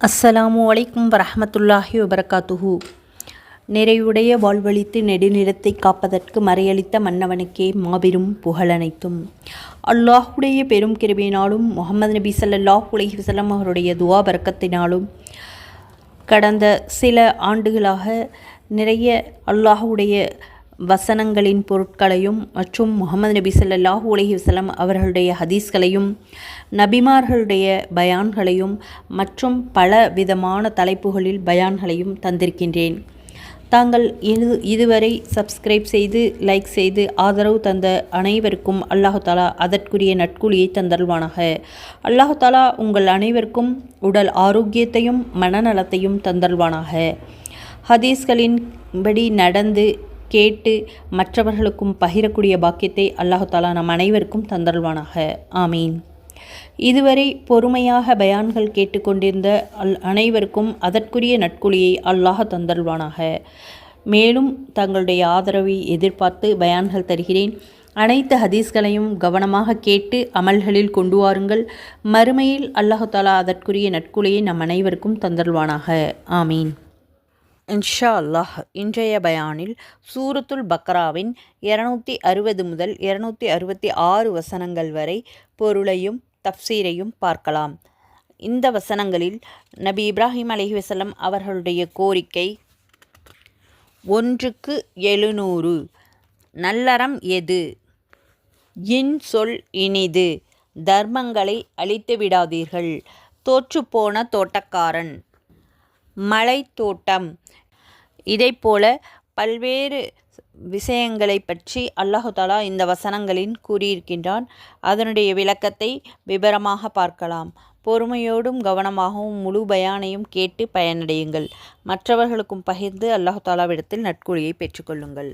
அஸ்ஸலாமு அலைக்கும் வரஹ்மத்துல்லாஹி வபரகாத்துஹு. நிறையுடைய வாழ்வழித்து நெடுநிறத்தை காப்பதற்கு மறையளித்த மன்னவனுக்கே மாபெரும் புகழனைத்தும் அல்லாஹுடைய பெரும் கிருபையினாலும் முகமது நபி சல்லாஹ் உலகி வசலம் அவருடைய துவா பரக்கத்தினாலும் கடந்த சில ஆண்டுகளாக நிறைய அல்லாஹுடைய வசனங்களின் பொருட்களையும் மற்றும் முகமது நபி சல்லாஹூ அலைஹி அவர்களுடைய ஹதீஸ்களையும் நபிமார்களுடைய பயான்களையும் மற்றும் பல விதமான தலைப்புகளில் பயான்களையும் தந்திருக்கின்றேன். தாங்கள் இது இதுவரை சப்ஸ்கிரைப் செய்து லைக் செய்து ஆதரவு தந்த அனைவருக்கும் அல்லாஹு தாலா அதற்குரிய நட்குழியை தந்தருவானாக அல்லாஹு தாலா உங்கள் அனைவருக்கும் உடல் ஆரோக்கியத்தையும் மனநலத்தையும் தந்தல்வானாக ஹதீஸ்களின் படி நடந்து கேட்டு மற்றவர்களுக்கும் பகிரக்கூடிய பாக்கியத்தை அல்லாஹாலா நம் அனைவருக்கும் தந்தல்வானாக ஆமீன். இதுவரை பொறுமையாக பயான்கள் கேட்டுக்கொண்டிருந்த அல் அனைவருக்கும் அதற்குரிய நட்குழியை அல்லாஹ் தந்தல்வானாக மேலும் தங்களுடைய ஆதரவை எதிர்பார்த்து பயான்கள் தருகிறேன். அனைத்து ஹதீஸ்களையும் கவனமாக கேட்டு அமல்களில் கொண்டு வாருங்கள். மறுமையில் அல்லாஹு தாலா அதற்குரிய நட்குலையை நம் அனைவருக்கும் தந்தல்வானாக ஆமீன். இன்ஷா அல்லாஹ் இன்றைய பயானில் சூரத்துல் பக்ராவின் இருநூத்தி அறுபது முதல் இருநூத்தி அறுபத்தி ஆறு வசனங்கள் வரை பொருளையும் தப்சீரையும் பார்க்கலாம். இந்த வசனங்களில் நபி இப்ராஹிம் அலிஹசலம் அவர்களுடைய கோரிக்கை ஒன்றுக்கு எழுநூறு. நல்லறம் எது? இன் சொல் இனிது. தர்மங்களை அழித்து விடாதீர்கள் தோற்றுப்போன தோட்டக்காரன். மலை தோட்டம் இதைப்போல பல்வேறு விஷயங்களை பற்றி அல்லாஹு தாலா இந்த வசனங்களில் கூறியிருக்கின்றான். அதனுடைய விளக்கத்தை விபரமாக பார்க்கலாம். பொறுமையோடும் கவனமாகவும் முழு பயானையும் கேட்டு பயனடையுங்கள். மற்றவர்களுக்கும் பகிர்ந்து அல்லாஹு தாலாவிடத்தில் பெற்றுக்கொள்ளுங்கள்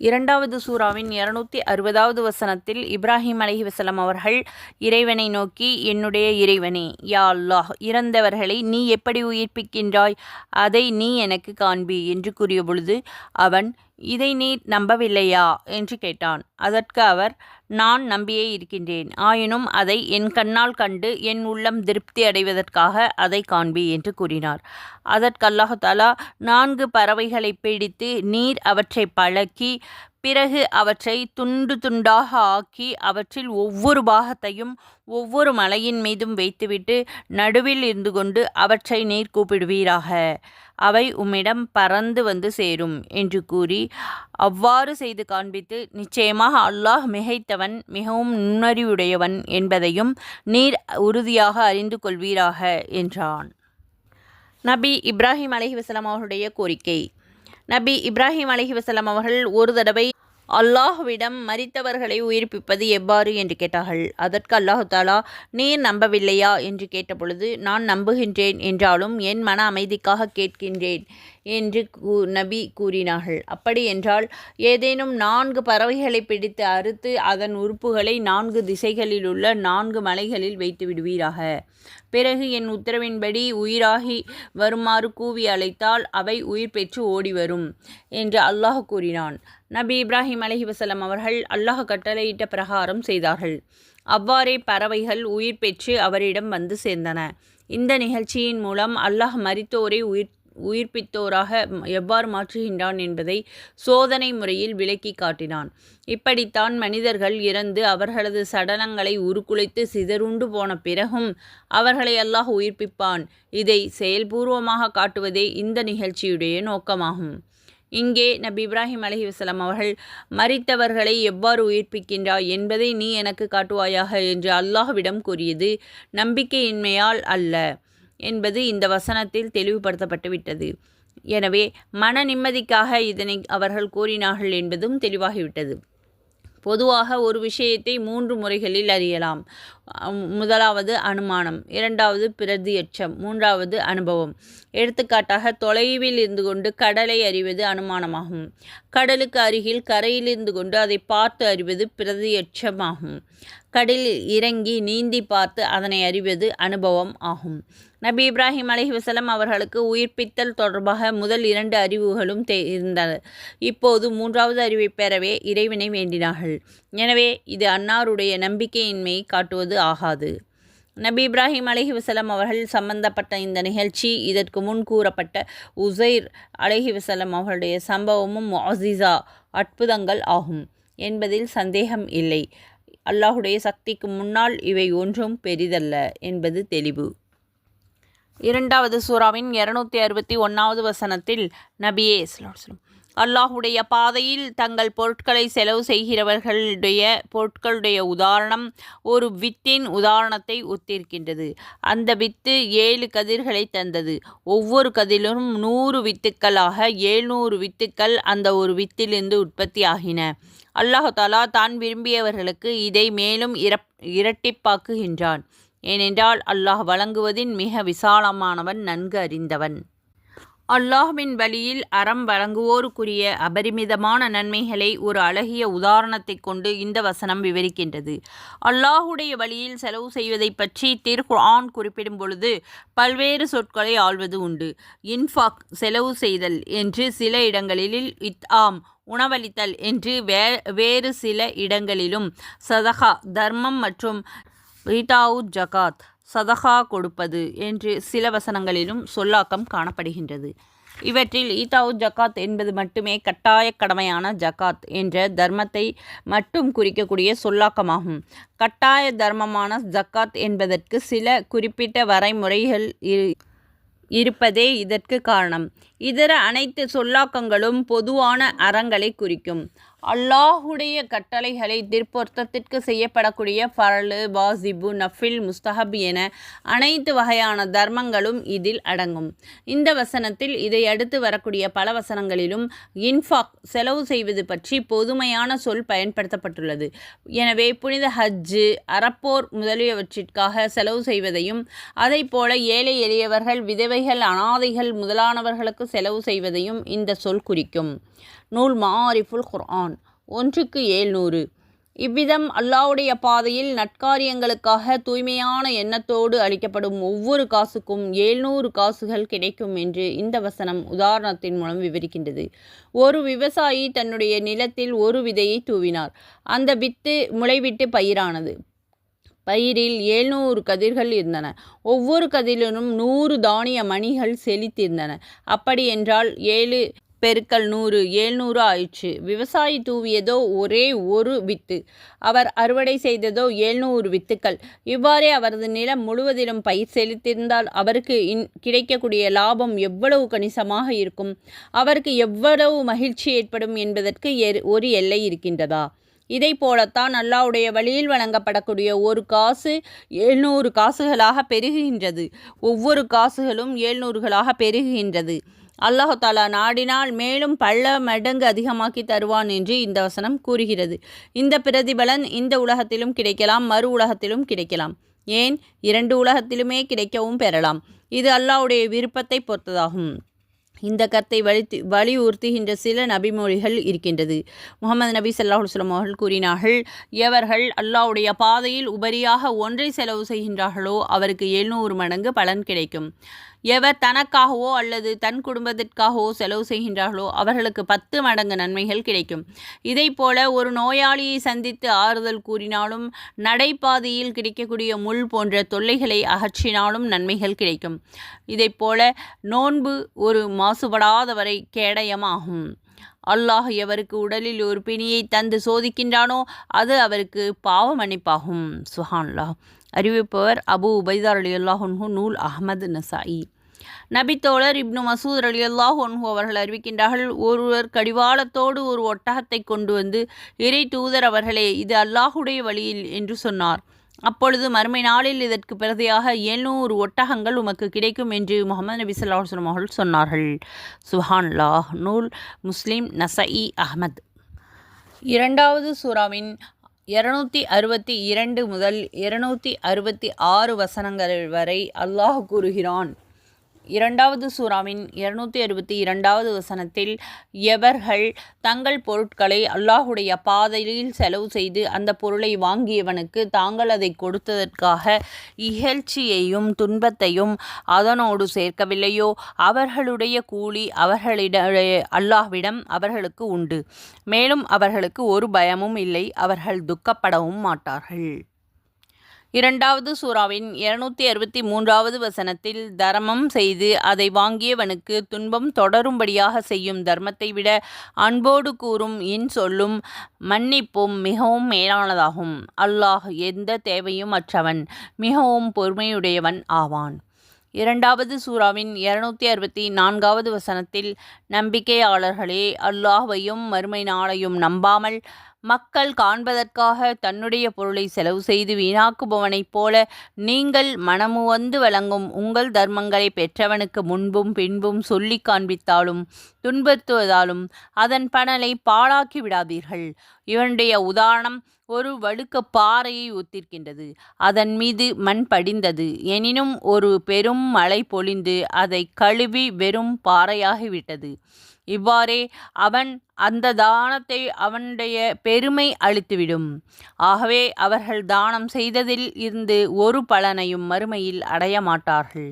இரண்டாவது சூறாவின் இருநூத்தி அறுபதாவது வசனத்தில் இப்ராஹிம் அலஹி வசலம் அவர்கள் இறைவனை நோக்கி என்னுடைய இறைவனே யா அல்லாஹ் இறந்தவர்களை நீ எப்படி உயிர்ப்பிக்கின்றாய்? அதை நீ எனக்கு காண்பி என்று கூறிய பொழுது அவன் இதை நீ நம்பவில்லையா? என்று கேட்டான். அதற்கு அவர் நான் நம்பியே இருக்கின்றேன். ஆயினும் அதை என் கண்ணால் கண்டு என் உள்ளம் திருப்தி அடைவதற்காக அதை காண்பி என்று கூறினார். அதற்கு அல்லாஹாலா நான்கு பறவைகளை பிடித்து நீர் அவற்றை பழக்கி பிறகு அவற்றை துண்டு துண்டாக ஆக்கி அவற்றில் ஒவ்வொரு பாகத்தையும் ஒவ்வொரு மலையின் மீதும் வைத்துவிட்டு நடுவில் இருந்து கொண்டு அவற்றை நீர் கூப்பிடுவீராக. அவை உம்மிடம் பறந்து வந்து சேரும் என்று கூறி அவ்வாறு செய்து காண்பித்து நிச்சயமாக அல்லாஹ் மிகைத்தவன் மிகவும் நுண்ணறிவுடையவன் என்பதையும் நீர் உறுதியாக அறிந்து கொள்வீராக என்றான். நபி இப்ராஹிம் அலஹி வசலாம் அவர்களுடைய கோரிக்கை. நபி இப்ராஹிம் அலஹி வசலாம் அவர்கள் ஒரு தடவை அல்லாஹுவிடம் மறித்தவர்களை உயிர்ப்பிப்பது எவ்வாறு என்று கேட்டார்கள். அதற்கு அல்லாஹு தாலா நீர் நம்பவில்லையா? என்று கேட்டபொழுது நான் நம்புகின்றேன் என்றாலும் என் மன அமைதிக்காக கேட்கின்றேன் என்று கூ நபி கூறினார்கள். அப்படி என்றால் ஏதேனும் நான்கு பறவைகளை பிடித்து அறுத்து அதன் உறுப்புகளை நான்கு திசைகளில் உள்ள நான்கு மலைகளில் வைத்து விடுவீராக. பிறகு என் உத்தரவின்படி உயிராகி வருமாறு கூவி அழைத்தால் அவை உயிர் பெற்று ஓடி வரும் என்று அல்லாஹ் கூறினான். நபி இப்ராஹிம் அலஹி வசலம் அவர்கள் அல்லாஹ் கட்டளையிட்ட பிரகாரம் செய்தார்கள். அவ்வாறே பறவைகள் உயிர் பெற்று அவரிடம் வந்து சேர்ந்தன. இந்த நிகழ்ச்சியின் மூலம் அல்லாஹ் மரித்தோரை உயிர் உயிர்ப்பித்தோராக எவ்வாறு மாற்றுகின்றான் என்பதை சோதனை முறையில் விளக்கி காட்டினான். இப்படித்தான் மனிதர்கள் இறந்து அவர்களது சடலங்களை உருக்குலைத்து சிதறுண்டு போன பிறகும் அவர்களை அல்லாஹ் உயிர்ப்பிப்பான். இதை செயல்பூர்வமாக காட்டுவதே இந்த நிகழ்ச்சியுடைய நோக்கமாகும். இங்கே நபி இப்ராஹிம் அலஹி வசலாம் அவர்கள் மறித்தவர்களை எவ்வாறு உயிர்ப்பிக்கின்றாய் என்பதை நீ எனக்கு காட்டுவாயாக என்று அல்லாஹ்விடம் கூறியது நம்பிக்கையின்மையால் அல்ல என்பது இந்த வசனத்தில் தெளிவுபடுத்தப்பட்டு விட்டது. எனவே மன நிம்மதிக்காக இதனை அவர்கள் கூறினார்கள் என்பதும் தெளிவாகிவிட்டது. பொதுவாக ஒரு விஷயத்தை மூன்று முறைகளில் அறியலாம். முதலாவது அனுமானம் இரண்டாவது பிரதியட்சம் மூன்றாவது அனுபவம். எடுத்துக்காட்டாக தொலைவில் இருந்து கொண்டு கடலை அறிவது அனுமானமாகும். கடலுக்கு அருகில் கரையில் இருந்து கொண்டு அதை பார்த்து அறிவது பிரதியட்சமாகும். கடலில் இறங்கி நீந்தி பார்த்து அதனை அறிவது அனுபவம் ஆகும். நபி இப்ராஹிம் அலஹி அவர்களுக்கு உயிர்ப்பித்தல் தொடர்பாக முதல் இரண்டு அறிவுகளும் தே இருந்தன. இப்போது மூன்றாவது அறிவை பெறவே இறைவனை வேண்டினார்கள். எனவே இது அன்னாருடைய நம்பிக்கையின்மையை காட்டுவது ஆகாது. நபி இப்ராஹிம் அலைஹி அவர்கள் சம்பந்தப்பட்ட இந்த நிகழ்ச்சி இதற்கு முன் கூறப்பட்ட உசைர் அலைஹி அவர்களுடைய சம்பவமும் அசிசா அற்புதங்கள் ஆகும் என்பதில் சந்தேகம் இல்லை. அல்லாஹுடைய சக்திக்கு முன்னால் இவை ஒன்றும் பெரிதல்ல என்பது தெளிவு. இரண்டாவது சூறாவின் இருநூத்தி அறுபத்தி ஒன்றாவது வசனத்தில் நபியே சொல்லும் அல்லாஹுடைய பாதையில் தங்கள் பொருட்களை செலவு செய்கிறவர்களுடைய பொருட்களுடைய உதாரணம் ஒரு வித்தின் உதாரணத்தை ஒத்திருக்கின்றது. அந்த வித்து ஏழு கதிர்களை தந்தது. ஒவ்வொரு கதிலும் நூறு வித்துக்களாக ஏழ்நூறு வித்துக்கள் அந்த ஒரு வித்திலிருந்து உற்பத்தியாகின. அல்லாஹாலா தான் விரும்பியவர்களுக்கு இதை மேலும் இரப் இரட்டிப்பாக்குகின்றான். ஏனென்றால் அல்லாஹ் வழங்குவதின் மிக விசாலமானவன் நன்கு அறிந்தவன். அல்லாஹ்வின் வழியில் அறம் வழங்குவோருக்குரிய அபரிமிதமான நன்மைகளை ஒரு அழகிய உதாரணத்தைக் கொண்டு இந்த வசனம் விவரிக்கின்றது. அல்லாஹுடைய வழியில் செலவு செய்வதைப் பற்றி திரு ஆண் குறிப்பிடும் பொழுது பல்வேறு சொற்களை ஆள்வது உண்டு. இன்ஃபாக் செலவு செய்தல் என்று சில இடங்களில் இத் ஆம் உணவளித்தல் என்று வே வேறு சில இடங்களிலும் சதகா தர்மம் மற்றும் ரீட்டாவு ஜகாத் சதகா கொடுப்பது என்று சில வசனங்களிலும் சொல்லாக்கம் காணப்படுகின்றது. இவற்றில் ஈதாவு ஜகாத் என்பது மட்டுமே கட்டாய கடமையான ஜகாத் என்ற தர்மத்தை மட்டும் குறிக்கக்கூடிய சொல்லாக்கமாகும். கட்டாய தர்மமான ஜக்காத் என்பதற்கு சில குறிப்பிட்ட வரைமுறைகள் இரு இருப்பதே இதற்கு காரணம். இதர அனைத்து சொல்லாக்கங்களும் பொதுவான அறங்களை குறிக்கும். அல்லாஹுடைய கட்டளைகளை திருப்பொருத்தத்திற்கு செய்யப்படக்கூடிய ஃபரலு வாசிபு நஃபில் முஸ்தஹப் என அனைத்து வகையான தர்மங்களும் இதில் அடங்கும். இந்த வசனத்தில் இதை அடுத்து வரக்கூடிய பல வசனங்களிலும் இன்ஃபாக் செலவு செய்வது பற்றி பொதுமையான சொல் பயன்படுத்தப்பட்டுள்ளது. எனவே புனித ஹஜ்ஜு அறப்போர் முதலியவற்றிற்காக செலவு செய்வதையும் அதை போல ஏழை எளியவர்கள் விதவைகள் அனாதைகள் முதலானவர்களுக்கு செலவு செய்வதையும் இந்த சொல் குறிக்கும். நூல் மாரிஃபுல் குர்ஆன். ஒன்றுக்கு ஏழ்நூறு. இவ்விதம் அல்லாவுடைய பாதையில் நட்காரியங்களுக்காக தூய்மையான எண்ணத்தோடு அளிக்கப்படும் ஒவ்வொரு காசுக்கும் ஏழ்நூறு காசுகள் கிடைக்கும் என்று இந்த வசனம் உதாரணத்தின் மூலம் விவரிக்கின்றது. ஒரு விவசாயி தன்னுடைய நிலத்தில் ஒரு விதையை தூவினார். அந்த வித்து முளைவிட்டு பயிரானது. பயிரில் ஏழ்நூறு கதிர்கள் இருந்தன. ஒவ்வொரு கதிரிலும் நூறு தானிய மணிகள் செழித்திருந்தன. அப்படி என்றால் ஏழு பெருக்கல் நூறு ஏழ்நூறு ஆயிடுச்சு விவசாயி தூவியதோ ஒரே ஒரு வித்து. அவர் அறுவடை செய்ததோ ஏழ்நூறு வித்துக்கள். இவ்வாறே அவரது நிலம் முழுவதிலும் பயிர் செலுத்தியிருந்தால் அவருக்கு இன் கிடைக்கக்கூடிய லாபம் எவ்வளவு கணிசமாக இருக்கும்? அவருக்கு எவ்வளவு மகிழ்ச்சி ஏற்படும் என்பதற்கு ஒரு எல்லை இருக்கின்றதா? இதை போலத்தான் அல்லாவுடைய வழியில் வழங்கப்படக்கூடிய ஒரு காசு எழுநூறு காசுகளாக பெருகுகின்றது. ஒவ்வொரு காசுகளும் ஏழ்நூறுகளாக பெருகுகின்றது. அல்லாஹாலா நாடினால் மேலும் பல மடங்கு அதிகமாக்கி தருவான் என்று இந்த வசனம் கூறுகிறது. இந்த பிரதிபலன் இந்த உலகத்திலும் கிடைக்கலாம் மறு உலகத்திலும் கிடைக்கலாம். ஏன்? இரண்டு உலகத்திலுமே கிடைக்கவும் பெறலாம். இது அல்லாஹ்வுடைய விருப்பத்தை பொறுத்ததாகும். இந்த கத்தை வலித்து வலியுறுத்துகின்ற சில நபிமொழிகள் இருக்கின்றது. முகமது நபி ஸல்லல்லாஹு அவர்கள் கூறினார்கள் எவர்கள் அல்லாஹ்வுடைய பாதையில் உபரியாக ஒன்றை செலவு செய்கின்றார்களோ அவருக்கு எழுநூறு மடங்கு பலன் கிடைக்கும். எவர் தனக்காகவோ அல்லது தன் குடும்பத்திற்காகவோ செலவு செய்கின்றார்களோ அவர்களுக்கு பத்து மடங்கு நன்மைகள் கிடைக்கும். இதை போல ஒரு நோயாளியை சந்தித்து ஆறுதல் கூறினாலும் நடைபாதையில் கிடைக்கக்கூடிய முள் போன்ற தொல்லைகளை அகற்றினாலும் நன்மைகள் கிடைக்கும். இதை போல நோன்பு ஒரு மாசுபடாதவரை கேடயமாகும். அல்லாஹ் எவருக்கு உடலில் ஒரு பிணியை தந்து சோதிக்கின்றானோ அது அவருக்கு பாவ மன்னிப்பாகும் சுஹான்லா அறிவிப்பவர் அபு உபைதார் அலி அல்லாஹன்ஹு நூல் அஹமது நசாயி. நபித்தோழர் இப்னு மசூத் அலி அல்லாஹ் ஒன்ஹு அவர்கள் அறிவிக்கின்றார்கள் ஒருவர் கடிவாளத்தோடு ஒரு ஒட்டகத்தை கொண்டு வந்து இறை தூதர் அவர்களே இது அல்லாஹுடைய வழியில் என்று சொன்னார். அப்பொழுது மறுமை நாளில் இதற்கு பிரதியாக எழுநூறு ஒட்டகங்கள் உமக்கு கிடைக்கும் என்று முகமது நபி ஸல்லல்லாஹு அவர்கள் சொன்னார்கள். சுஹான்லாஹ் நூல் முஸ்லீம் நசஇ அஹ்மத். இரண்டாவது சூறாவின் இருநூத்தி அறுபத்தி இரண்டு முதல் இருநூத்தி அறுபத்தி ஆறு வசனங்கள் வரை அல்லாஹ் கூறுகிறான். இரண்டாவது சூறாவின் இருநூத்தி அறுபத்தி இரண்டாவது வசனத்தில் எவர்கள் தங்கள் பொருட்களை அல்லாஹுடைய பாதையில் செலவு செய்து அந்த பொருளை வாங்கியவனுக்கு தாங்கள் அதை கொடுத்ததற்காக இகழ்ச்சியையும் துன்பத்தையும் அதனோடு சேர்க்கவில்லையோ? அவர்களுடைய கூலி அவர்களிட அல்லாஹ்விடம் அவர்களுக்கு உண்டு. மேலும் அவர்களுக்கு ஒரு பயமும் இல்லை. அவர்கள் துக்கப்படவும் மாட்டார்கள். இரண்டாவது சூறாவின் இருநூத்தி அறுபத்தி மூன்றாவது வசனத்தில் தர்மம் செய்து அதை வாங்கியவனுக்கு துன்பம் தொடரும்படியாக செய்யும் தர்மத்தை விட அன்போடு கூறும் இன் சொல்லும் மன்னிப்பும் மிகவும் மேலானதாகும். அல்லாஹ் எந்த தேவையும் அற்றவன் மிகவும் பொறுமையுடையவன் ஆவான். இரண்டாவது சூறாவின் இருநூத்தி அறுபத்தி நான்காவது வசனத்தில் நம்பிக்கையாளர்களே அல்லாஹ்வையும் மறுமை நாளையும் நம்பாமல் மக்கள் காண்பதற்காக தன்னுடைய பொருளை செலவு செய்து வீணாக்குபவனைப் போல நீங்கள் மனமுவந்து வழங்கும் உங்கள் தர்மங்களை பெற்றவனுக்கு முன்பும் பின்பும் சொல்லி காண்பித்தாலும் துன்பத்துவதாலும் அதன் பணலை பாழாக்கி விடாதீர்கள். இவனுடைய உதாரணம் ஒரு வழுக்க பாறையை ஒத்திருக்கின்றது. அதன் மீது மண் படிந்தது. எனினும் ஒரு பெரும் மழை பொழிந்து அதை கழுவி வெறும் பாறையாகிவிட்டது. இவ்வாறே அவன் அந்த தானத்தை அவனுடைய பெருமை அளித்துவிடும் ஆகவே அவர்கள் தானம் செய்ததில் இருந்து ஒரு பலனையும் மறுமையில் அடைய மாட்டார்கள்.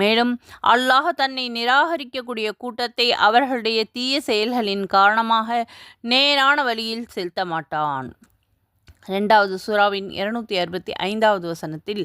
மேலும் அல்லாஹ் தன்னை நிராகரிக்கக்கூடிய கூட்டத்தை அவர்களுடைய தீய செயல்களின் காரணமாக நேரான வழியில் செலுத்த மாட்டான். ரெண்டாவது சூறாவின் இருநூத்தி அறுபத்தி ஐந்தாவது வசனத்தில்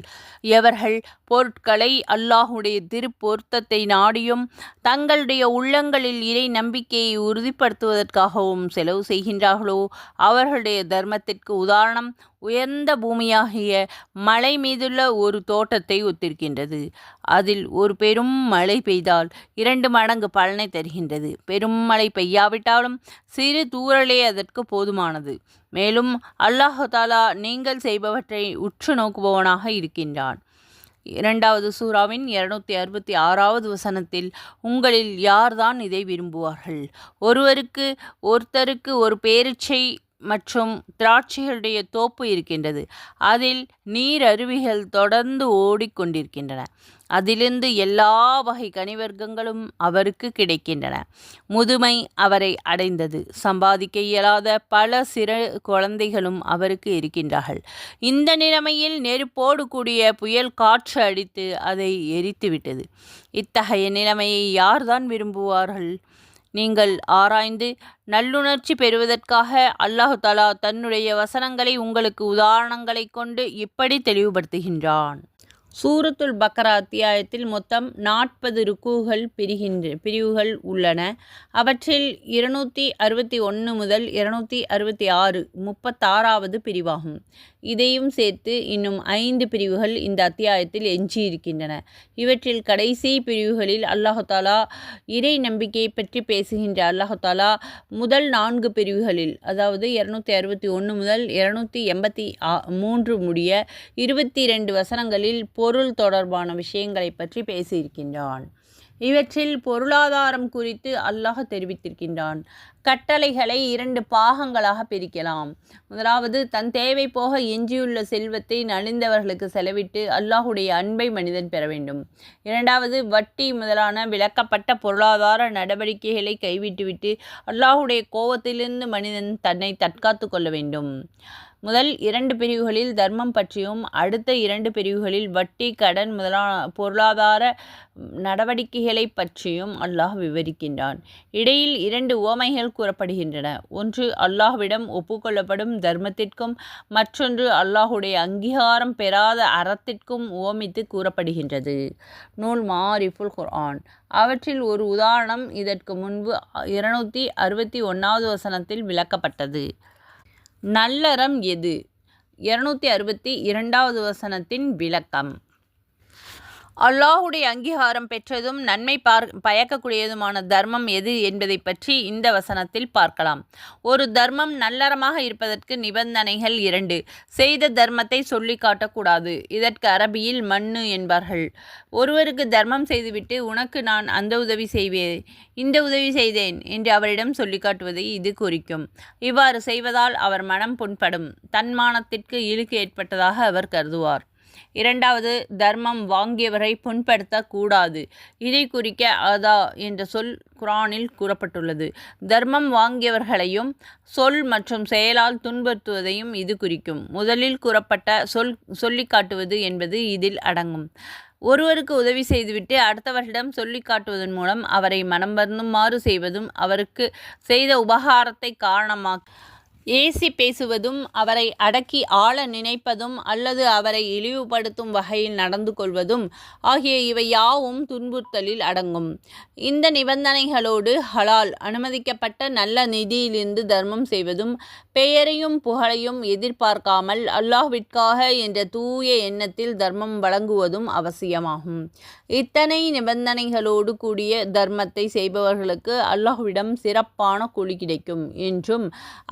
எவர்கள் பொருட்களை அல்லாஹுடைய திருப்பொருத்தத்தை நாடியும் தங்களுடைய உள்ளங்களில் இறை நம்பிக்கையை உறுதிப்படுத்துவதற்காகவும் செலவு செய்கின்றார்களோ அவர்களுடைய தர்மத்திற்கு உதாரணம் உயர்ந்த பூமியாகிய மலை மீதுள்ள ஒரு தோட்டத்தை ஒத்திருக்கின்றது. அதில் ஒரு பெரும் மழை பெய்தால் இரண்டு மடங்கு பலனை தருகின்றது. பெரும் மழை பெய்யாவிட்டாலும் சிறு தூரலே அதற்கு போதுமானது. மேலும் அல்லாஹு தாலா நீங்கள் செய்பவற்றை உற்று நோக்குபவனாக இருக்கின்றான். இரண்டாவது சூறாவின் இருநூத்தி அறுபத்தி ஆறாவது வசனத்தில் உங்களில் யார்தான் இதை விரும்புவார்கள்? ஒருவருக்கு ஒருத்தருக்கு ஒரு பேரீச்சை மற்றும் திராட்சைகளுடைய தோப்பு இருக்கின்றது. அதில் நீர் அருவிகள் தொடர்ந்து ஓடிக்கொண்டிருக்கின்றன. அதிலிருந்து எல்லா வகை கனிவர்க்கங்களும் அவருக்கு கிடைக்கின்றன. முதுமை அவரை அடைந்தது. சம்பாதிக்க இயலாத பல சிறு குழந்தைகளும் அவருக்கு இருக்கின்றார்கள். இந்த நிலைமையில் நெருப்போடு கூடிய புயல் காற்று அடித்து அதை எரித்துவிட்டது. இத்தகைய நிலைமையை யார்தான் விரும்புவார்கள்? நீங்கள் ஆராய்ந்து நல்லுணர்ச்சி பெறுவதற்காக அல்லாஹு தலா தன்னுடைய வசனங்களை உங்களுக்கு உதாரணங்களைக் கொண்டு இப்படி தெளிவுபடுத்துகின்றான். சூரத்துல் பக்ரா அத்தியாயத்தில் மொத்தம் நாற்பது ருக்குகள் பிரிகின்ற பிரிவுகள் உள்ளன. அவற்றில் இருநூற்றி அறுபத்தி ஒன்று முதல் இருநூற்றி அறுபத்தி ஆறு முப்பத்தாறாவது பிரிவாகும். இதையும் சேர்த்து இன்னும் ஐந்து பிரிவுகள் இந்த அத்தியாயத்தில் எஞ்சியிருக்கின்றன. இவற்றில் கடைசி பிரிவுகளில் அல்லாஹாலா இறை நம்பிக்கையை பற்றி பேசுகின்ற அல்லாஹாலா முதல் நான்கு பிரிவுகளில் அதாவது இரநூத்தி அறுபத்தி ஒன்று முதல் இருநூற்றி எண்பத்தி மூன்று முடிய இருபத்தி ரெண்டு வசனங்களில் போ பொருள் தொடர்பான விஷயங்களை பற்றி பேசியிருக்கின்றான். இவற்றில் பொருளாதாரம் குறித்து அல்லாஹ் தெரிவித்திருக்கின்றான். கட்டளைகளை இரண்டு பாகங்களாக பிரிக்கலாம். முதலாவது தன் தேவை போக எஞ்சியுள்ள செல்வத்தை நலிந்தவர்களுக்கு செலவிட்டு அல்லாஹுடைய அன்பை மனிதன் பெற வேண்டும். இரண்டாவது வட்டி முதலான விளக்கப்பட்ட பொருளாதார நடவடிக்கைகளை கைவிட்டுவிட்டு அல்லாஹுடைய கோபத்திலிருந்து மனிதன் தன்னை தற்காத்து கொள்ள வேண்டும். முதல் இரண்டு பிரிவுகளில் தர்மம் பற்றியும் அடுத்த இரண்டு பிரிவுகளில் வட்டி கடன் முதலான பொருளாதார நடவடிக்கைகளை பற்றியும் அல்லாஹ் விவரிக்கின்றான். இடையில் இரண்டு உவமைகள் கூறப்படுகின்றன. ஒன்று அல்லாஹ்விடம் ஒப்புக்கொள்ளப்படும் தர்மத்திற்கும் மற்றொன்று அல்லாஹுடைய அங்கீகாரம் பெறாத அறத்திற்கும் ஓமித்து கூறப்படுகின்றது. நூல் மாரிஃபுல் குர்ஆன். அவற்றில் ஒரு உதாரணம் இதற்கு முன்பு இருநூற்றி அறுபத்தி ஒன்றாவது வசனத்தில் விளக்கப்பட்டது. நல்லறம் எது? இருநூற்றி அறுபத்தி இரண்டாவது வசனத்தின் விளக்கம். அல்லாஹுடைய அங்கீகாரம் பெற்றதும் நன்மை பார் பயக்கக்கூடியதுமான தர்மம் எது என்பதை பற்றி இந்த வசனத்தில் பார்க்கலாம். ஒரு தர்மம் நல்லறமாக இருப்பதற்கு நிபந்தனைகள் இரண்டு. செய்த தர்மத்தை சொல்லி காட்டக்கூடாது. இதற்கு அரபியில் மண்ணு என்பார்கள். ஒருவருக்கு தர்மம் செய்துவிட்டு உனக்கு நான் அந்த உதவி செய்வேன் இந்த உதவி செய்தேன் என்று அவரிடம் சொல்லி காட்டுவதை இது குறிக்கும். இவ்வாறு செய்வதால் அவர் மனம் புண்படும். தன்மானத்திற்கு இழுக்கு ஏற்பட்டதாக அவர் கருதுவார். இரண்டாவது தர்மம் வாங்கியவரை புண்படுத்தக்கூடாது. இதை குறிக்க அதா என்ற சொல் குரானில் கூறப்பட்டுள்ளது. தர்மம் வாங்கியவர்களையும் சொல் மற்றும் செயலால் துன்புறுத்துவதையும் இது குறிக்கும். முதலில் கூறப்பட்ட சொல் சொல்லி காட்டுவது என்பது இதில் அடங்கும். ஒருவருக்கு உதவி செய்துவிட்டு அடுத்தவர்களிடம் சொல்லி காட்டுவதன் மூலம் அவரை மனம் வருந்துமாறு செய்வதும் அவருக்கு செய்த உபகாரத்தை காரணமாக ஏசி பேசுவதும் அவரை அடக்கி ஆள நினைப்பதும் அல்லது அவரை இழிவுபடுத்தும் வகையில் நடந்து கொள்வதும் ஆகிய இவை யாவும் துன்புறுத்தலில் அடங்கும். இந்த நிபந்தனைகளோடு ஹலால் அனுமதிக்கப்பட்ட நல்ல நிதியிலிருந்து தர்மம் செய்வதும் பெயரையும் புகழையும் எதிர்பார்க்காமல் அல்லாஹ்விற்காக என்ற தூய எண்ணத்தில் தர்மம் வழங்குவதும் அவசியமாகும். இத்தனை நிபந்தனைகளோடு கூடிய தர்மத்தை செய்பவர்களுக்கு அல்லாஹ்விடம் சிறப்பான கூலி கிடைக்கும் என்றும்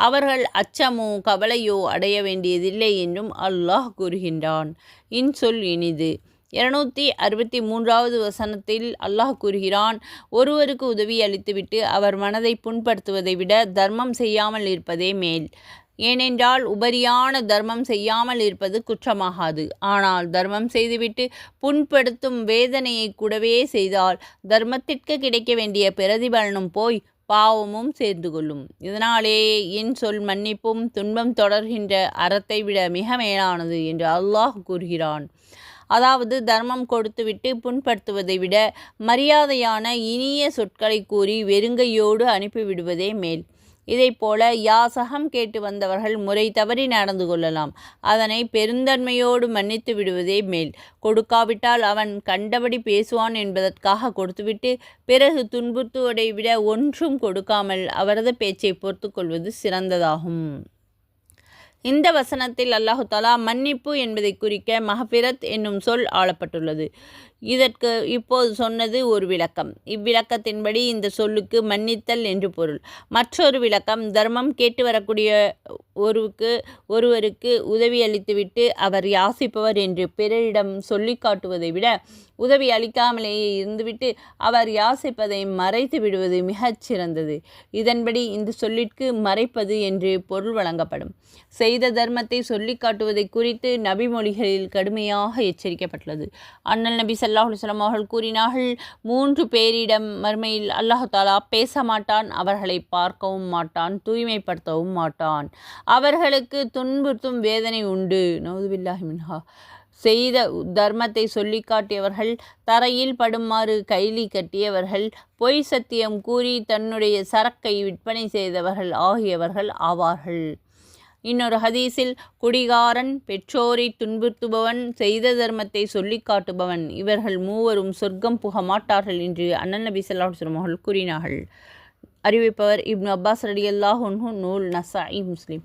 அவர்கள் அச்சமோ கவலையோ அடைய வேண்டியதில்லை என்றும் அல்லாஹ் கூறுகின்றான். இன்சொல் இனிது. இருநூத்தி அறுபத்தி மூன்றாவது வசனத்தில் அல்லாஹ் கூறுகிறான் ஒருவருக்கு உதவி அளித்துவிட்டு அவர் மனதை புண்படுத்துவதை விட தர்மம் செய்யாமல் இருப்பதே மேல். ஏனென்றால் உபரியான தர்மம் செய்யாமல் இருப்பது குற்றமாகாது. ஆனால் தர்மம் செய்துவிட்டு புண்படுத்தும் வேதனையை கூடவே செய்தால் தர்மத்திற்கு கிடைக்க வேண்டிய பிரதிபலனும் போய் பாவமும் சேர்ந்து கொள்ளும். இதனாலே என் சொல் மன்னிப்பும் துன்பம் தொடர்கின்ற அறத்தை விட மிக மேலானது என்று அல்லாஹ் கூறுகிறான். அதாவது தர்மம் கொடுத்துவிட்டு புண்படுத்துவதை விட மரியாதையான இனிய சொற்களை கூறி வெறுங்கையோடு அனுப்பிவிடுவதே மேல். இதைப்போல யாசகம் கேட்டு வந்தவர்கள் முறை தவறி நடந்து கொள்ளலாம். அதனை பெருந்தன்மையோடு மன்னித்து விடுவதே மேல். கொடுக்காவிட்டால் அவன் கண்டபடி பேசுவான் என்பதற்காக கொடுத்துவிட்டு பிறகு துன்புறுத்துவதை விட ஒன்றும் கொடுக்காமல் அவரது பேச்சை பொறுத்து கொள்வது சிறந்ததாகும். இந்த வசனத்தில் அல்லாஹு தாலா மன்னிப்பு என்பதை குறிக்க மஹபிரத் என்னும் சொல் ஆளப்பட்டுள்ளது. இதற்கு இப்போது சொன்னது ஒரு விளக்கம். இவ்விளக்கத்தின்படி இந்த சொல்லுக்கு மன்னித்தல் என்று பொருள். மற்றொரு விளக்கம் தர்மம் கேட்டு வரக்கூடிய ஒருவுக்கு ஒருவருக்கு உதவி அளித்துவிட்டு அவர் யாசிப்பவர் என்று பிறரிடம் சொல்லி காட்டுவதை விட உதவி அளிக்காமலேயே இருந்துவிட்டு அவர் யாசிப்பதை மறைத்து விடுவது மிகச் சிறந்தது. இதன்படி இந்த சொல்லிற்கு மறைப்பது என்று பொருள் வழங்கப்படும். செய்த தர்மத்தை சொல்லி காட்டுவதை குறித்து நபிமொழிகளில் கடுமையாக எச்சரிக்கப்பட்டுள்ளது. அண்ணல் நபி சல்லாஹ் அலுவலம் அவர்கள் கூறினார்கள் மூன்று பேரிடம் மறுமையில் அல்லாஹு தாலா பேச மாட்டான் அவர்களை பார்க்கவும் மாட்டான் தூய்மைப்படுத்தவும் மாட்டான். அவர்களுக்கு துன்புறுத்தும் வேதனை உண்டு. நவுதுபில்லாஹி மின்ஹா. செய்த தர்மத்தை சொல்லி காட்டியவர்கள் தரையில் படுமாறு கைலி கட்டியவர்கள் பொய் சத்தியம் கூறி தன்னுடைய சரக்கை விற்பனை செய்தவர்கள் ஆகியவர்கள் ஆவார்கள். இன்னொரு ஹதீஸில் குடிகாரன் பெற்றோரை துன்புறுத்துபவன் செய்த தர்மத்தை சொல்லி காட்டுபவன் இவர்கள் மூவரும் சொர்க்கம் புக மாட்டார்கள் என்று அண்ணன் நபி சொல்லாஹ் அவர்கள் கூறினார்கள். அறிவிப்பவர் இப்னு அப்பாஸ் ரடி அல்லாஹு நூல் இ முஸ்லீம்.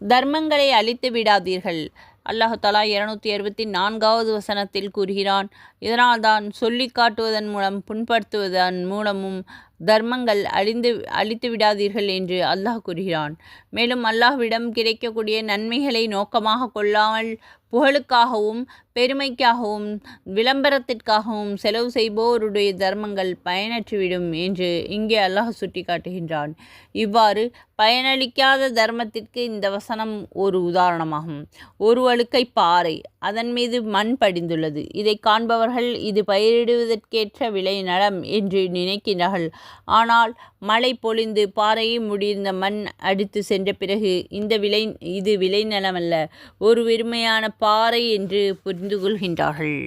தர்மங்களை அழித்து விடாதீர்கள். அல்லாஹு தலா இருநூத்தி அறுபத்தி நான்காவது வசனத்தில் கூறுகிறான் இதனால்தான் சொல்லி காட்டுவதன் மூலம் புண்படுத்துவதன் மூலமும் தர்மங்கள் அழிந்து அழித்து விடாதீர்கள் என்று அல்லாஹ் கூறுகிறான். மேலும் அல்லாஹ்விடம் கிடைக்கக்கூடிய நன்மைகளை நோக்கமாக கொள்ளாமல் புகழுக்காகவும் பெருமைக்காகவும் விளம்பரத்திற்காகவும் செலவு செய்போருடைய தர்மங்கள் பயனற்றுவிடும் என்று இங்கே அல்லாஹ் சுட்டி காட்டுகின்றான் இவ்வாறு பயனளிக்காத தர்மத்திற்கு இந்த வசனம் ஒரு உதாரணமாகும். ஒரு அழுக்கை பாறை அதன் மீது மண் படிந்துள்ளது. இதை காண்பவர்கள் இது பயிரிடுவதற்கேற்ற விளை நலம் என்று நினைக்கிறார்கள் ஆனால் மழை பொழிந்து பாறையை முடிந்த மண் அடித்து சென்ற பிறகு இந்த விளை இது விளைநிலமல்ல ஒரு வெறுமையான பாறை என்று புரிந்து கொள்கின்றார்கள்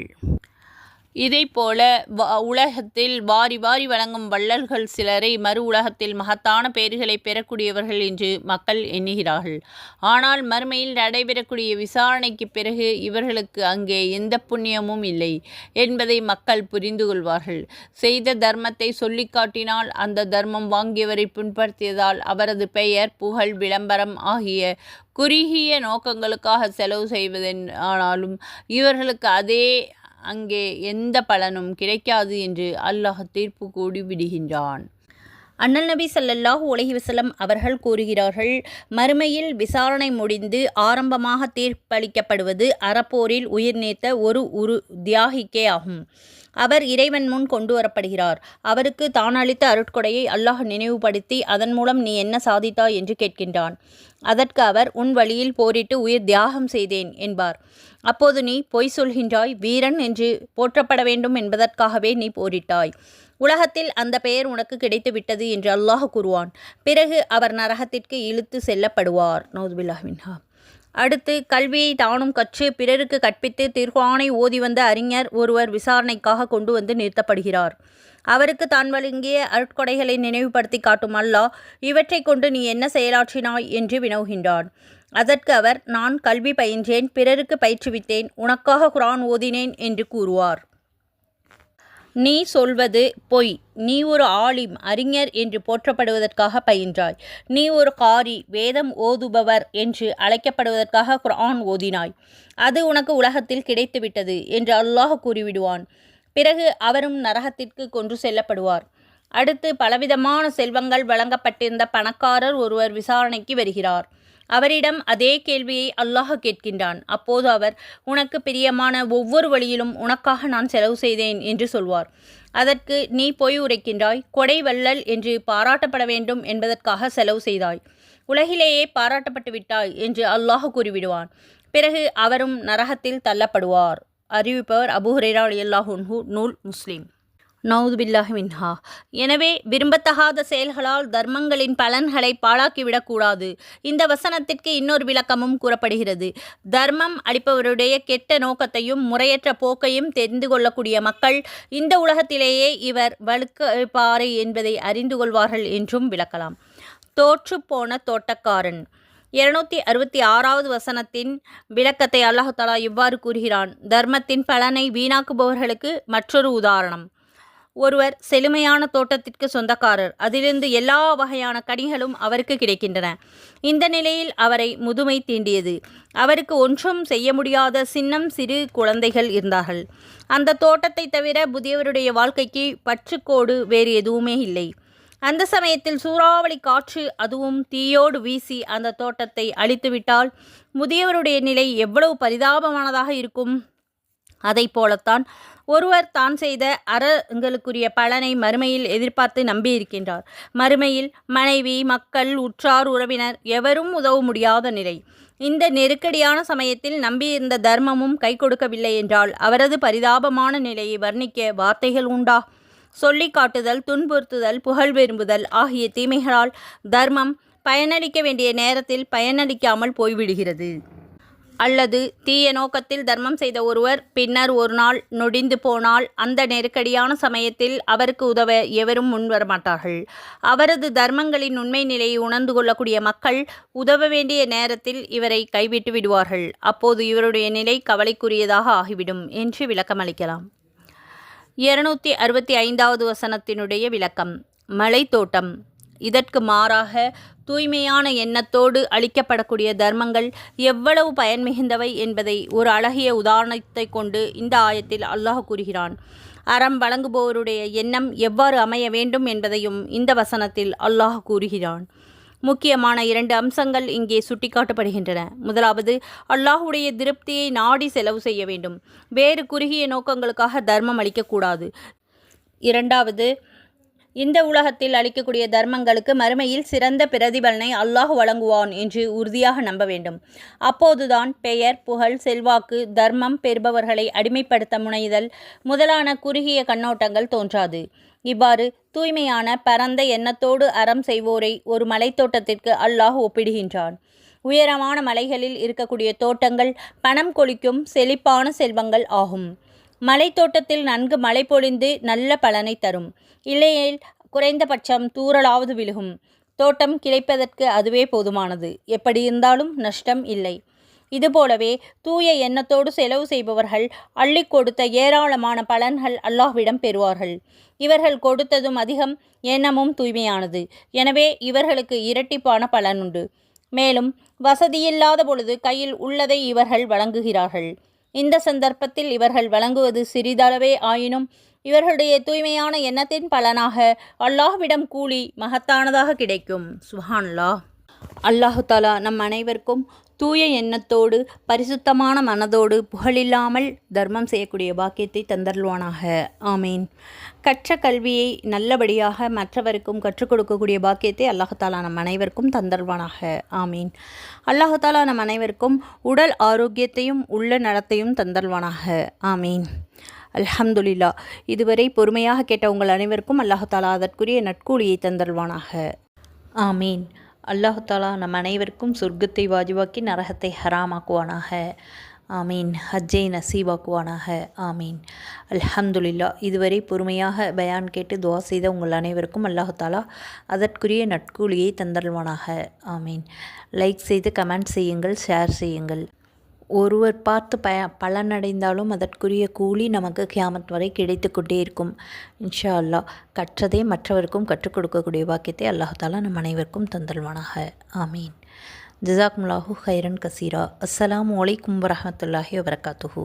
இதைப்போல உலகத்தில் வாரி வாரி வழங்கும் வள்ளல்கள் சிலரை மறு உலகத்தில் மகத்தான பெயர்களை பெறக்கூடியவர்கள் என்று மக்கள் எண்ணுகிறார்கள். ஆனால் மறுமையில் நடைபெறக்கூடிய விசாரணைக்கு பிறகு இவர்களுக்கு அங்கே எந்த புண்ணியமும் இல்லை என்பதை மக்கள் புரிந்து கொள்வார்கள். செய்த தர்மத்தை சொல்லி காட்டினால் அந்த தர்மம் வாங்கியவரை புண்படுத்தியதால் அவரது பெயர் புகழ் விளம்பரம் ஆகிய குறுகிய நோக்கங்களுக்காக செலவு செய்வதென் ஆனாலும் இவர்களுக்கு அதே அங்கே எந்த பலனும் கிடைக்காது என்று அல்லாஹ் தீர்ப்பு கூடி விடுகின்றான். அண்ணல் நபி சல்லல்லாஹு உலகி வசலம் அவர்கள் கூறுகிறார்கள் மறுமையில் விசாரணை முடிந்து ஆரம்பமாக தீர்ப்பளிக்கப்படுவது அறப்போரில் உயிர் நீத்த ஒரு உரு தியாகிக்கே ஆகும். அவர் இறைவன் முன் கொண்டு வரப்படுகிறார். அவருக்கு தான் அளித்த அருட்கொடையை அல்லாஹ் நினைவுபடுத்தி அதன் மூலம் நீ என்ன சாதித்தாய்? என்று கேட்கின்றான். அதற்கு அவர் உன் வழியில் போரிட்டு உயிர் தியாகம் செய்தேன் என்பார். அப்போது நீ பொய் சொல்கின்றாய் வீரன் என்று போற்றப்பட வேண்டும் என்பதற்காகவே நீ போரிட்டாய். உலகத்தில் அந்த பெயர் உனக்கு கிடைத்து விட்டது என்று அல்லாஹ் கூறுவான். பிறகு அவர் நரகத்திற்கு இழுத்து செல்லப்படுவார். நௌதுபில்லாஹ் மின்ஹா. அடுத்து கல்வியை தானும் கற்று பிறருக்கு கற்பித்து திருக்குரானை ஓதி வந்த அறிஞர் ஒருவர் விசாரணைக்காக கொண்டு வந்து நிறுத்தப்படுகிறார். அவருக்கு தான் வழங்கிய அருட்கொடைகளை நினைவுபடுத்தி காட்டும் அல்லாஹ் இவற்றை கொண்டு நீ என்ன செயலாற்றினாய் என்று வினவுகின்றான். அதற்கு அவர் நான் கல்வி பயின்றேன் பிறருக்கு பயிற்றுவித்தேன் உனக்காக குரான் ஓதினேன் என்று கூறுவார். நீ சொல்வது பொய். நீ ஒரு ஆலிம் அறிஞர் என்று போற்றப்படுவதற்காக பயின்றாய். நீ ஒரு காரி வேதம் ஓதுபவர் என்று அழைக்கப்படுவதற்காக குர்ஆன் ஓதினாய். அது உனக்கு உலகத்தில் கிடைத்துவிட்டது என்று அல்லாஹ் கூறிவிடுவான். பிறகு அவரும் நரகத்திற்கு கொன்று செல்லப்படுவார். அடுத்து பலவிதமான செல்வங்கள் வழங்கப்பட்டிருந்த பணக்காரர் ஒருவர் விசாரணைக்கு வருகிறார். அவரிடம் அதே கேள்வியை அல்லாஹ் கேட்கின்றான். அப்போது அவர் உனக்கு பிரியமான ஒவ்வொரு வழியிலும் உனக்காக நான் செலவு செய்தேன் என்று சொல்வார். அதற்கு நீ பொய் உரைக்கின்றாய் கொடை வள்ளல் என்று பாராட்டப்பட வேண்டும் என்பதற்காக செலவு செய்தாய். உலகிலேயே பாராட்டப்பட்டு விட்டாய் என்று அல்லாஹ் கூறிவிடுவான். பிறகு அவரும் நரகத்தில் தள்ளப்படுவார். அறிவிப்பவர் அபு அலி அலியல்லாஹுன்ஹு நூல் முஸ்லீம். நவுதுபில்லாஹி மின்ஹா. எனவே விரும்பத்தகாத செயல்களால் தர்மங்களின் பலன்களை பாழாக்கிவிடக்கூடாது. இந்த வசனத்திற்கு இன்னொரு விளக்கமும் கூறப்படுகிறது. தர்மம் அளிப்பவருடைய கெட்ட நோக்கத்தையும் முறையற்ற போக்கையும் தெரிந்து கொள்ளக்கூடிய மக்கள் இந்த உலகத்திலேயே இவர் வழுக்கப்பாறை என்பதை அறிந்து கொள்வார்கள் என்றும் விளக்கலாம். தோற்றுப்போன தோட்டக்காரன். இருநூத்தி அறுபத்தி ஆறாவது வசனத்தின் விளக்கத்தை அல்லாஹாலா இவ்வாறு கூறுகிறான். தர்மத்தின் பலனை வீணாக்குபவர்களுக்கு மற்றொரு உதாரணம். ஒருவர் செழுமையான தோட்டத்திற்கு சொந்தக்காரர். அதிலிருந்து எல்லா வகையான கனிகளும் அவருக்கு கிடைக்கின்றன. இந்த நிலையில் அவரை முதுமை தீண்டியது. அவருக்கு ஒன்றும் செய்ய முடியாத சின்னம் சிறு குழந்தைகள் இருந்தார்கள். அந்த தோட்டத்தை தவிர புதியவருடைய வாழ்க்கைக்கு பற்றுக்கோடு வேறு எதுவுமே இல்லை. அந்த சமயத்தில் சூறாவளி காற்று அதுவும் தீயோடு வீசி அந்த தோட்டத்தை அழித்துவிட்டால் முதியவருடைய நிலை எவ்வளவு பரிதாபமானதாக இருக்கும்? அதை போலத்தான் ஒருவர் தான் செய்த அறங்களுக்குரிய பலனை மறுமையில் எதிர்பார்த்து நம்பியிருக்கின்றார். மறுமையில் மனைவி மக்கள் உற்றார் உறவினர் எவரும் உதவ முடியாத நிலை. இந்த நெருக்கடியான சமயத்தில் நம்பியிருந்த தர்மமும் கை கொடுக்கவில்லை என்றால் அவரது பரிதாபமான நிலையை வர்ணிக்க வார்த்தைகள் உண்டா? சொல்லிக் காட்டுதல் துன்புறுத்துதல் புகழ் விரும்புதல் ஆகிய தீமைகளால் தர்மம் பயனளிக்க வேண்டிய நேரத்தில் பயனளிக்காமல் போய்விடுகிறது. அல்லது தீய நோக்கத்தில் தர்மம் செய்த ஒருவர் பின்னர் ஒரு நாள் நொடிந்து போனால் அந்த நெருக்கடியான சமயத்தில் அவருக்கு உதவ எவரும் முன்வரமாட்டார்கள் அவரது தர்மங்களின் உண்மை நிலையை உணர்ந்து கொள்ளக்கூடிய மக்கள் உதவ வேண்டிய நேரத்தில் இவரை கைவிட்டு விடுவார்கள். அப்போது இவருடைய நிலை கவலைக்குரியதாக ஆகிவிடும் என்று விளக்கமளிக்கலாம் இருநூத்தி அறுபத்தி ஐந்தாவது வசனத்தினுடைய விளக்கம் மலைத்தோட்டம் இதற்கு மாறாக தூய்மையான எண்ணத்தோடு அளிக்கப்படக்கூடிய தர்மங்கள் எவ்வளவு பயன் மிகுந்தவை என்பதை ஒரு அழகிய உதாரணத்தை கொண்டு இந்த ஆயத்தில் அல்லாஹ் கூறுகிறான். அறம் வழங்குபவருடைய எண்ணம் எவ்வாறு அமைய வேண்டும் என்பதையும் இந்த வசனத்தில் அல்லாஹ் கூறுகிறான். முக்கியமான இரண்டு அம்சங்கள் இங்கே சுட்டிக்காட்டப்படுகின்றன. முதலாவது அல்லாஹுடைய திருப்தியை நாடி செலவு செய்ய வேண்டும். வேறு குறுகிய நோக்கங்களுக்காக தர்மம் அளிக்கக்கூடாது. இரண்டாவது இந்த உலகத்தில் அளிக்கக்கூடிய தர்மங்களுக்கு மறுமையில் சிறந்த பிரதிபலனை அல்லாஹ் வழங்குவான் என்று உறுதியாக நம்ப வேண்டும். அப்போதுதான் பெயர் புகழ் செல்வாக்கு தர்மம் பெறுபவர்களை அடிமைப்படுத்த முனைதல் முதலான குறுகிய கண்ணோட்டங்கள் தோன்றாது. இவ்வாறு தூய்மையான பரந்த எண்ணத்தோடு அறம் செய்வோரை ஒரு மலைத்தோட்டத்திற்கு அல்லாஹ் ஒப்பிடுகின்றான். உயரமான மலைகளில் இருக்கக்கூடிய தோட்டங்கள் பணம் கொளிக்கும் செழிப்பான செல்வங்கள் ஆகும். மலைத்தோட்டத்தில் நன்கு மழை பொழிந்து நல்ல பலனை தரும். இல்லையேல் குறைந்தபட்சம் தூறலாவது விழுகும். தோட்டம் கிளைப்பதற்கு அதுவே போதுமானது. எப்படி இருந்தாலும் நஷ்டம் இல்லை. இதுபோலவே தூய எண்ணத்தோடு செலவு செய்பவர்கள் அள்ளி கொடுத்த ஏராளமான பலன்கள் அல்லாஹ்விடம் பெறுவார்கள். இவர்கள் கொடுத்ததும் அதிகம் எண்ணமும் தூய்மையானது. எனவே இவர்களுக்கு இரட்டிப்பான பலன் உண்டு. மேலும் வசதியில்லாத பொழுது கையில் உள்ளதை இவர்கள் வழங்குகிறார்கள். இந்த சந்தர்ப்பத்தில் இவர்கள் வழங்குவது சிறிதளவே ஆயினும் இவர்களுடைய தூய்மையான எண்ணத்தின் பலனாக அல்லாஹ்விடம் கூலி மகத்தானதாக கிடைக்கும். சுஹான்லா அல்லாஹு தாலா நம் அனைவருக்கும் தூய எண்ணத்தோடு பரிசுத்தமான மனதோடு புகழில்லாமல் தர்மம் செய்யக்கூடிய பாக்கியத்தை தந்தருள்வானாக. ஆமீன். கற்ற கல்வியை நல்லபடியாக மற்றவருக்கும் கற்றுக் கொடுக்கக்கூடிய பாக்கியத்தை அல்லாஹத்தாலா நம் அனைவருக்கும் தந்தருள்வானாக. ஆமீன். அல்லாஹு தாலா நம் அனைவருக்கும் உடல் ஆரோக்கியத்தையும் உள்ள நலத்தையும் தந்தல்வானாக ஆமீன். அல்ஹம்துலில்லா. இதுவரை பொறுமையாக கேட்ட உங்கள் அனைவருக்கும் அல்லாஹாலா அதற்குரிய நட்கூலியை தந்தல்வானாக ஆமீன். அல்லாஹாலா நம் அனைவருக்கும் சொர்க்கத்தை வாஜிவாக்கி நரகத்தை ஹராமாக்குவானாக. ஆமீன். ஹஜ்ஜை நசீவாக்குவானாக ஆமீன். அல்ஹம்துலில்லா. இதுவரை பொறுமையாக பயான் கேட்டு துவா செய்த உங்கள் அனைவருக்கும் அல்லாஹாலா அதற்குரிய நட்கூலியை தந்தருவானாக ஆமீன். லைக் செய்து கமெண்ட் செய்யுங்கள் ஷேர் செய்யுங்கள். ஒருவர் பார்த்து பய பலனடைந்தாலும் அதற்குரிய கூலி நமக்கு கியாமத் வரை கிடைத்து கொண்டே இருக்கும். இன்ஷா அல்லாஹ். கற்றதை மற்றவருக்கும் கற்றுக் கொடுக்கக்கூடிய வாக்கியத்தை அல்லாஹ் தாலா நம் அனைவருக்கும் தந்தல்வானாக ஆமீன். ஜிசாக்முல்லாஹு ஹைரன் கசீரா அஸ்ஸலாமு அலைக்கும் வரஹமத்துல்லாஹி வபரகாத்துஹூ